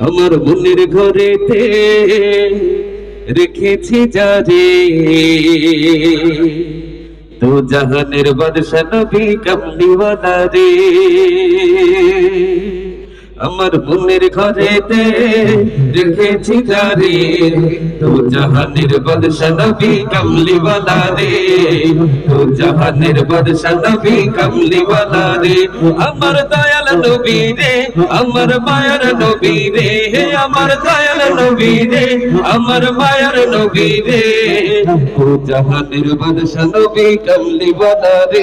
আমার মনের ঘরেতে রেখেছি যারে। তো জাহানের বাদশা নবী কামলিওয়ালা রে আমার মনের ঘরেতে রেখেছি যারে তো জাহানের বাদশা নবী কামলিওয়ালা রে তো জাহানের বাদশা নবী কামলিওয়ালা রে আমার দয়াল নবী রে আমার মায়ার নবী রে হে আমার দয়াল নবী রে আমার মায়ার নবী রে তো জাহানের বাদশা নবী কামলিওয়ালা রে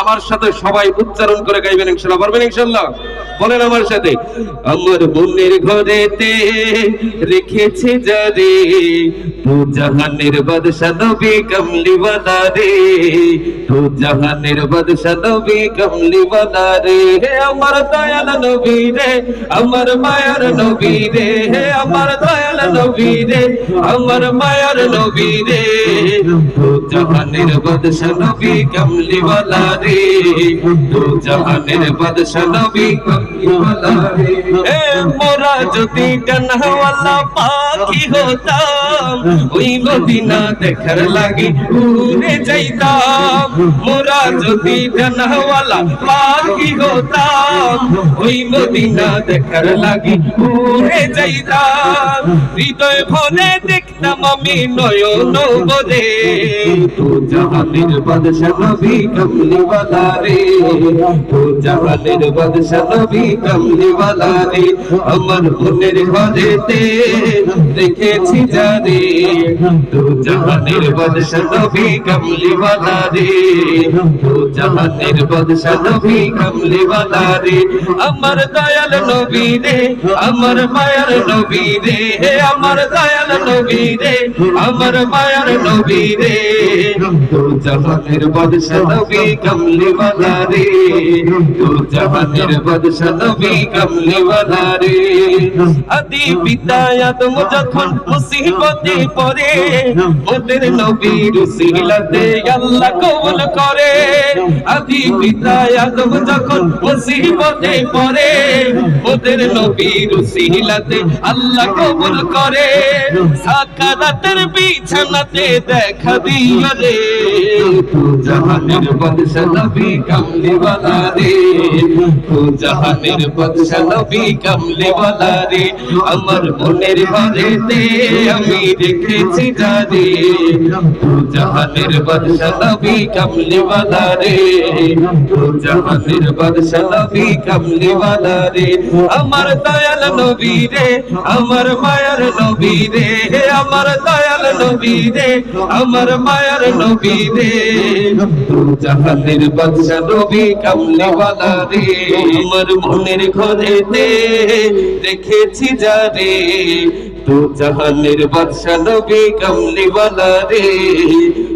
আমার সাথে সবাই উচ্চারণ করে গাইবেন ইনশাআল্লাহ পারবেন ইনশাআল্লাহ বলেন আমার সাথে, আমার মনের ঘরেতে রেখেছে যারে তো জাহানের বাদশা নবী কামলিওয়ালা রে তো জাহানের বাদশা নবী কামলিওয়ালা রে, হে আমার দয়াল নবী রে, আমার মায়ার নবী রে, হে আমার দয়াল নবী রে, আমার মায়ার নবী রে তো জাহানের বাদশা নবী কামলিওয়ালা রে তো জাহানের বাদশা নবী কামলিওয়ালা রে এ মোরা যদি ডানাওয়ালা পাখি হতাম ওই মদিনা দেখার লাগি উড়ে যাইতাম মোরা যদি ডানাওয়ালা পাখি হতাম ওই মদিনা দেখার লাগি উড়ে যাইতাম হৃদয় ভরে দেখতাম আমি নয়ন বদে তো জাহানের বাদশা নবী কমলিওয়ালা রে তো জাহানের বাদশা নবী কমলিওয়ালা রে আমার মনের ঘরেতে দেখেছি জানে। তো জাহানের বাদশা নবী কমলিওয়ালা রে তো জাহানের বাদশা নবী কমলিওয়ালা রে আমার দয়াল নবী রে, আমার মায়ার নবী রে আমার দয়াল নবী রে, আমার মায়ার নবী রে। আদি যখন মুসিবতে পড়ে, ওদের নবীর সিলাতে আল্লাহ কবুল করে। আদি পিতা আদম যখন মুসিবতে ওদের নবীর আল্লাহ কবুল করে। সাকারাতের বিছানাতে দেখা দিও রে তু জাহানের বাদশা আমার মনের ঘরেতে আমি রেখেছি জানে জাহানের বাদশা নবী কামলিওয়ালা রে জাহানের বাদশা নবী কামলিওয়ালা রে আমার দয়াল নবী রে, আমার মায়ার নবী রে। আমার দয়াল নবী রে, আমার মায়ার নবী রে জাহানের বাদশা নবী কামলিওয়ালা রে। আমার মনের ঘরেতে রেখেছি যারে তো জাহানের বাদশা নবী কামলিওয়ালা রে।